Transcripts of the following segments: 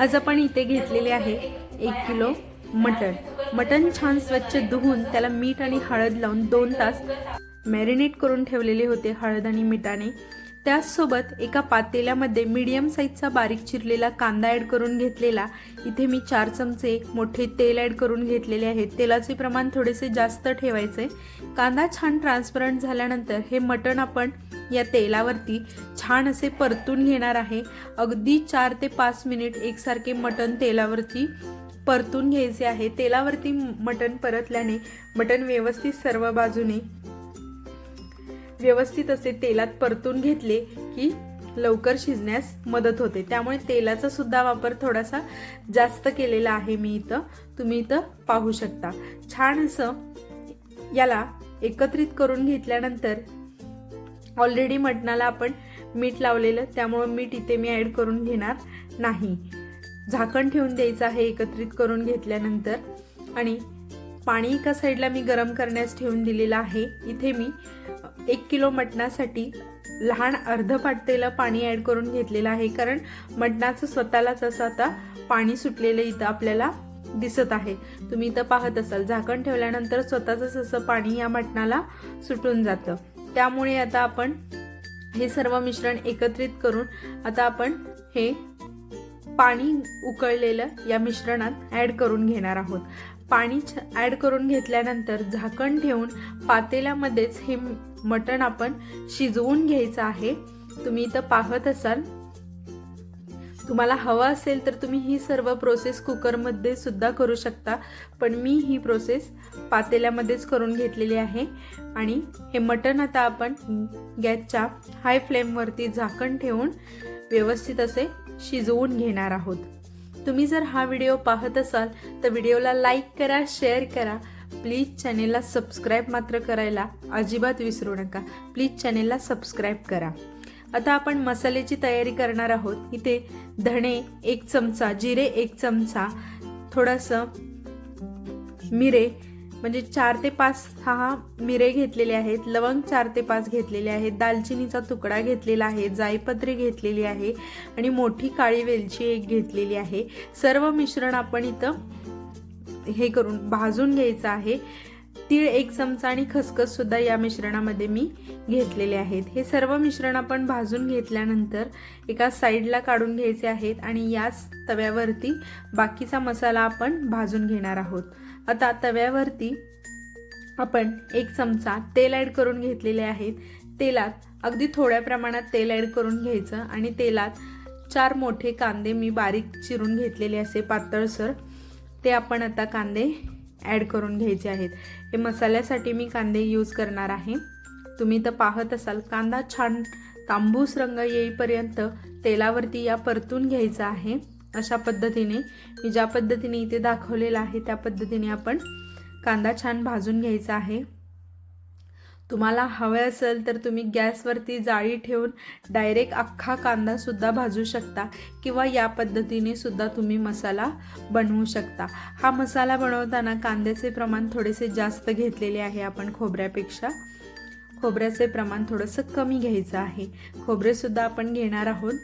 आज आपण इथे घेतलेले आहे एक किलो मटण. मटण छान स्वच्छ धुवून त्याला मीठ आणि हळद लावून दोन तास मॅरिनेट करून ठेवलेले होते हळद आणि मिठाने. त्याचसोबत एका पातेल्यामध्ये मीडियम साईजचा बारीक चिरलेला कांदा ॲड करून घेतलेला. इथे मी चार चमचे मोठे तेल ॲड करून घेतलेले आहेत तेलाचे प्रमाण थोडेसे जास्त ठेवायचे. कांदा छान ट्रान्सपरंट झाल्यानंतर हे मटण आपण या तेलावरती छान असे परतून घेणार आहे. अगदी चार ते पाच मिनिट एकसारखे मटण तेलावरती परतून घ्यायचे आहे. तेलावरती मटण परतल्याने मटण व्यवस्थित सर्व बाजूने व्यवस्थित असे तेलात परतून घेतले की लवकर शिजण्यास मदत होते. त्यामुळे तेलाचा सुद्धा वापर थोडासा जास्त केलेला आहे मी इथं. तुम्ही इथं पाहू शकता. छान असं याला एकत्रित करून घेतल्यानंतर ऑलरेडी मटणाला आपण मीठ लावलेलं त्यामुळं मीठ इथे मी ॲड करून घेणार नाही. झाकण ठेवून द्यायचं आहे एकत्रित करून घेतल्यानंतर. आणि पाणी एका साईडला मी गरम करण्यास ठेवून दिलेलं आहे. इथे मी एक किलो मटणासाठी लहान अर्ध पातेलं पाणी ॲड करून घेतलेलं आहे. कारण मटणाचं स्वतःलाच असं आता पाणी सुटलेलं इथं आपल्याला दिसत आहे. तुम्ही इथं पाहत असाल झाकण ठेवल्यानंतर स्वतःच असं पाणी या मटणाला सुटून जातं. त्यामुळे आता आपण हे सर्व मिश्रण एकत्रित करून आता आपण हे पाणी उकळलेलं या मिश्रणात ॲड करून घेणार आहोत. पाणी ॲड करून घेतल्यानंतर झाकण ठेवून पातेल्यामध्येच हे मटण आपण शिजवून घ्यायचं आहे. तुम्ही इथं पाहत असाल तुम्हाला हवं असेल तर तुम्ही ही सर्व प्रोसेस कुकरमध्ये सुद्धा करू शकता. पण मी ही प्रोसेस पातेल्यामध्येच करून घेतलेली आहे. आणि हे मटण आता आपण गॅसच्या हाय फ्लेमवरती झाकण ठेवून व्यवस्थित असे शिजवून घेणार आहोत. तुम्ही जर हा व्हिडिओ पाहत असाल तर व्हिडिओला लाईक करा शेअर करा. प्लीज चॅनेलला सबस्क्राईब मात्र करायला अजिबात विसरू नका. प्लीज चॅनेलला सबस्क्राईब करा. आता आपण मसाल्याची तयारी करणार आहोत. इथे धणे एक चमचा जिरे एक चमचा थोडंसं मिरे म्हणजे चार ते पाच सहा मिरे घेतलेले आहेत. लवंग चार ते पाच घेतलेले आहेत. दालचिनीचा तुकडा घेतलेला आहे. जायपत्री घेतलेली आहे. आणि मोठी काळी वेलची एक घेतलेली आहे. सर्व मिश्रण आपण इथं हे करून भाजून घ्यायचं आहे. तीळ एक चमचा आणि खसखस सुद्धा या मिश्रणामध्ये मी घेतलेले आहेत. हे सर्व मिश्रण आपण भाजून घेतल्यानंतर एका साईडला काढून घ्यायचे आहेत आणि याच तव्यावरती बाकीचा मसाला आपण भाजून घेणार आहोत. आता तव्यावरती आपण एक चमचा तेल ॲड करून घेतलेले आहेत. तेलात अगदी थोड्या प्रमाणात तेल ॲड करून घ्यायचं आणि तेलात चार मोठे कांदे मी बारीक चिरून घेतलेले असे पातळसर. ते आपण आता कांदे ॲड करून घ्यायचे आहेत. हे मसाल्यासाठी मी कांदे यूज करणार आहे. तुम्ही तर पाहत असाल कांदा छान तांबूस रंग येईपर्यंत तेलावरती या परतून घ्यायचा आहे. अशा पद्धतीने मी ज्या पद्धतीने इथे दाखवलेलं आहे त्या पद्धतीने आपण कांदा छान भाजून घ्यायचा आहे. तुम्हाला हवे असेल तर तुम्ही गॅसवरती जाळी ठेवून डायरेक्ट अख्खा कांदासुद्धा भाजू शकता किंवा या पद्धतीने सुद्धा तुम्ही मसाला बनवू शकता. हा मसाला बनवताना कांद्याचे प्रमाण थोडेसे जास्त घेतलेले आहे आपण खोबऱ्यापेक्षा. खोबऱ्याचे प्रमाण थोडंसं कमी घ्यायचं आहे. खोबरेसुद्धा आपण घेणार आहोत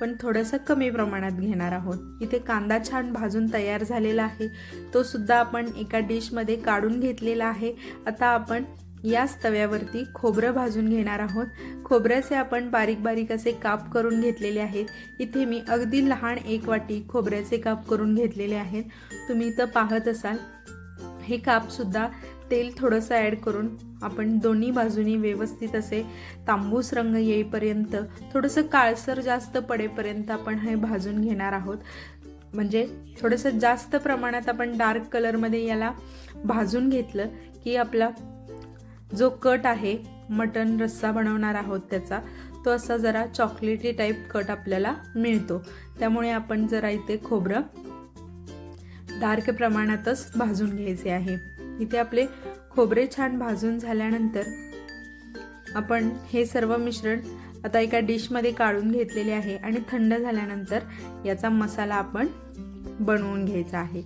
पण थोडंसं कमी प्रमाणात घेणार आहोत. इथे कांदा छान भाजून तयार झालेला आहे. तो सुद्धा आपण एका डिशमध्ये काढून घेतलेला आहे. आता आपण याच तव्यावरती खोबरं भाजून घेणार आहोत. खोबऱ्याचे आपण बारीक बारीक असे काप करून घेतलेले आहेत. इथे मी अगदी लहान एक वाटी खोबऱ्याचे काप करून घेतलेले आहेत. तुम्ही इथं पाहत असाल हे कापसुद्धा तेल थोडंसं ॲड करून आपण दोन्ही बाजूनी व्यवस्थित असे तांबूस रंग येईपर्यंत थोडंसं काळसर जास्त पडेपर्यंत आपण हे भाजून घेणार आहोत. म्हणजे थोडंसं जास्त प्रमाणात आपण डार्क कलरमध्ये याला भाजून घेतलं की आपला जो कट आहे मटन रस्सा बनवणार आहोत त्याचा तो असा जरा चॉकलेटी टाईप कट आपल्याला मिळतो. त्यामुळे आपण जरा इथे खोबरं डार्क प्रमाणातच भाजून घ्यायचे आहे. इथे आपले खोबरे छान भाजून झाल्यानंतर आपण हे सर्व मिश्रण आता एका डिशमध्ये काढून घेतलेले आहे आणि थंड झाल्यानंतर याचा मसाला आपण बनवून घ्यायचा आहे.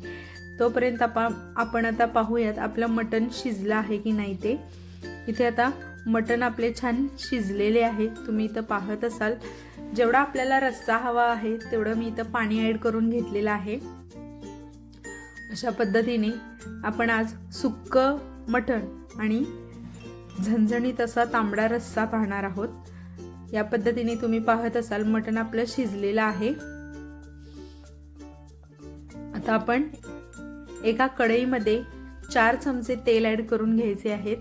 तोपर्यंत आपण आपण आता पाहूयात आपलं मटण शिजलं आहे की नाही ते. इथे आता मटण आपले छान शिजलेले आहे. तुम्ही इथं पाहत असाल. जेवढा आपल्याला रस्सा हवा आहे तेवढं मी इथं पाणी ॲड करून घेतलेलं आहे. अशा पद्धतीने आपण आज सुक्क मटण आणि झणझणीत असा तांबडा रस्सा पाहणार आहोत. या पद्धतीने तुम्ही पाहत असाल मटण आपलं शिजलेलं आहे. आता आपण एका कढईमध्ये चार चमचे तेल ॲड करून घ्यायचे आहेत.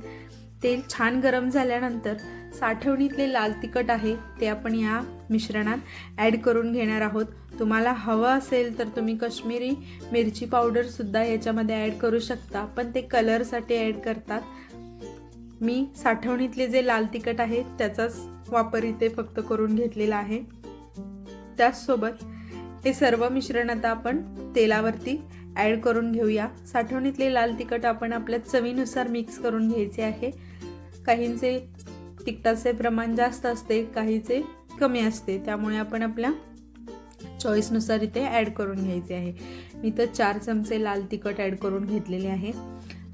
तेल छान गरम झाल्यानंतर साठवणीतले लाल तिखट आहे ते आपण या मिश्रणात ॲड करून घेणार आहोत. तुम्हाला हवं असेल तर तुम्ही कश्मीरी मिरची पावडरसुद्धा याच्यामध्ये ॲड करू शकता पण ते कलरसाठी ॲड करतात. मी साठवणीतले जे लाल तिखट आहे त्याचाच वापर इथे फक्त करून घेतलेला आहे. त्याचसोबत हे सर्व मिश्रण आता आपण तेलावरती ॲड करून घेऊया. साठवणीतले लाल तिखट आपण आपल्या चवीनुसार मिक्स करून घ्यायचे आहे. काहींचे तिखटाचे प्रमाण जास्त असते काहीचे कमी असते. त्यामुळे आपण आपल्या चॉईसनुसार इथे ॲड करून घ्यायचे आहे. मी तर चार चमचे लाल तिखट ॲड करून घेतलेले आहे.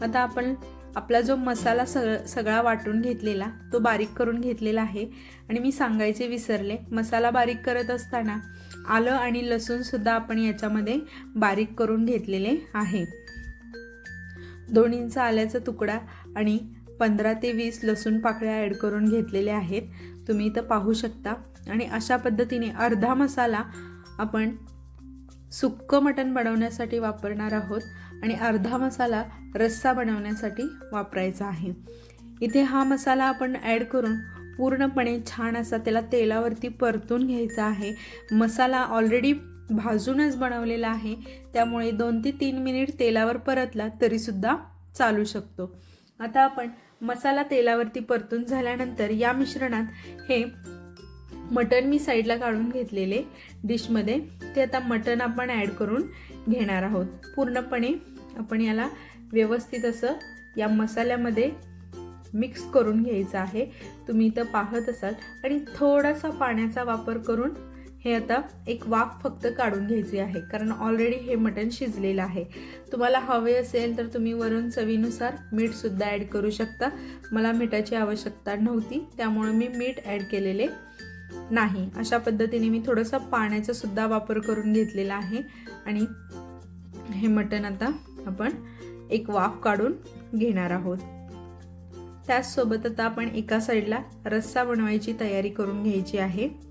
आता आपण आपला जो मसाला सग सगळा वाटून घेतलेला तो बारीक करून घेतलेला आहे. आणि मी सांगायचे विसरले. मसाला बारीक करत असताना आलं आणि लसूणसुद्धा आपण याच्यामध्ये बारीक करून घेतलेले आहे. दोन इंच आल्याचा तुकडा आणि पंधरा ते वीस लसूण पाकळ्या ॲड करून घेतलेल्या आहेत. तुम्ही इथं पाहू शकता. आणि अशा पद्धतीने अर्धा मसाला आपण सुक्कं मटण बनवण्यासाठी वापरणार आहोत. आणि अर्धा मसाला रस्सा बनवण्यासाठी वापरायचा आहे. इथे हा मसाला आपण ॲड करून पूर्णपणे छान असा त्याला तेलावरती परतून घ्यायचा आहे. मसाला ऑलरेडी भाजूनच बनवलेला आहे. त्यामुळे दोन ते तीन मिनिट तेलावर परतला तरीसुद्धा चालू शकतो. आता आपण मसाला तेलावरती परतून झाल्यानंतर या मिश्रणात हे मटण मी साईडला काढून घेतलेले डिशमध्ये. ते आता मटण आपण ॲड करून घेणार आहोत. पूर्णपणे आपण याला व्यवस्थित असं या मसाल्यामध्ये मिक्स करून घ्यायचं आहे. तुम्ही इथं पाहत असाल. आणि थोडासा पाण्याचा वापर करून हे आता एक वाफ फक्त काढून घ्यायची आहे कारण ऑलरेडी हे मटण शिजलेलं आहे. तुम्हाला हवे असेल तर तुम्ही वरून चवीनुसार मीठसुद्धा ॲड करू शकता. मला मिठाची आवश्यकता नव्हती त्यामुळे मी मीठ ॲड केलेले नाही. अशा पद्धतीने मी थोडंसं पाण्याचा सुद्धा वापर करून घेतलेला आहे. आणि हे मटण आता आपण एक वाफ काढून घेणार आहोत. त्याचसोबत आता आपण एका साईडला रस्सा बनवायची तयारी करून घ्यायची आहे.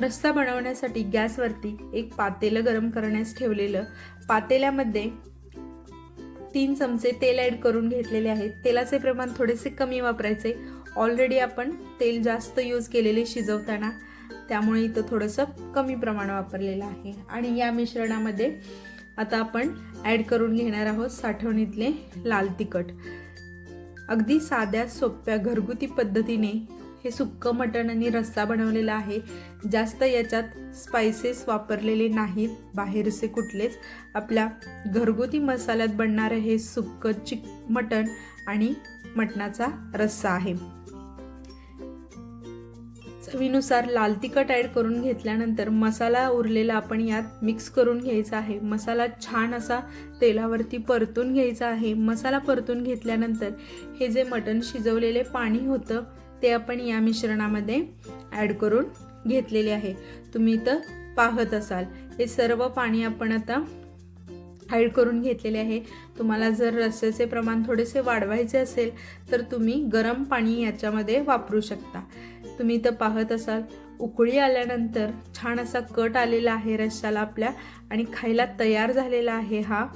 रस्सा बनवण्यासाठी गॅसवरती एक पातेलं गरम करण्यास ठेवलेलं पातेल्यामध्ये तीन चमचे तेल ॲड करून घेतलेले आहेत. तेलाचे प्रमाण थोडेसे कमी वापरायचे. ऑलरेडी आपण तेल जास्त यूज केलेले शिजवताना त्यामुळे इथं थोडंसं कमी प्रमाण वापरलेलं आहे. आणि या मिश्रणामध्ये आता आपण ॲड करून घेणार आहोत साठवणीतले लाल तिखट. अगदी साध्या सोप्या घरगुती पद्धतीने हे सुक्कं मटण आणि रस्सा बनवलेला आहे. जास्त याच्यात स्पायसेस वापरलेले नाहीत बाहेरचे कुठलेच. आपल्या घरगुती मसाल्यात बनणारं हे सुक्कं चिक मटण आणि मटणाचा रस्सा आहे. चवीनुसार लाल तिखट ॲड करून घेतल्यानंतर मसाला उरलेला आपण यात मिक्स करून घ्यायचा आहे. मसाला छान असा तेलावरती परतून घ्यायचा आहे. मसाला परतून घेतल्यानंतर हे जे मटण शिजवलेले पाणी होतं ते आपण या मिश्रणामध्ये ॲड करून घेतलेले आहे. तुम्ही इथं पाहत असाल. हे सर्व पाणी आपण आता ॲड करून घेतलेले आहे. तुम्हाला जर रस्स्याचे प्रमाण थोडेसे वाढवायचे असेल तर तुम्ही गरम पाणी याच्यामध्ये वापरू शकता. तुम्ही इथं पाहत असाल उकळी आल्यानंतर छान असा कट आलेला आहे रश्श्याला आपल्या आणि खायला तयार झालेला आहे हा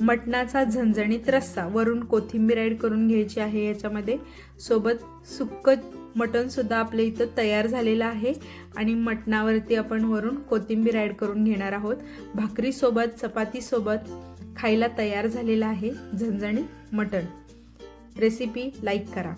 मटणाचा झणझणीत रस्सा वरून कोथिंबीर ॲड करून घ्यायची आहे याच्यामध्ये. सोबत सुक्क मटणसुद्धा आपल्या इथं तयार झालेलं आहे. आणि मटणावरती आपण वरून कोथिंबीर ॲड करून घेणार आहोत. भाकरीसोबत चपातीसोबत खायला तयार झालेलं आहे झणझणीत मटण. रेसिपी लाईक करा.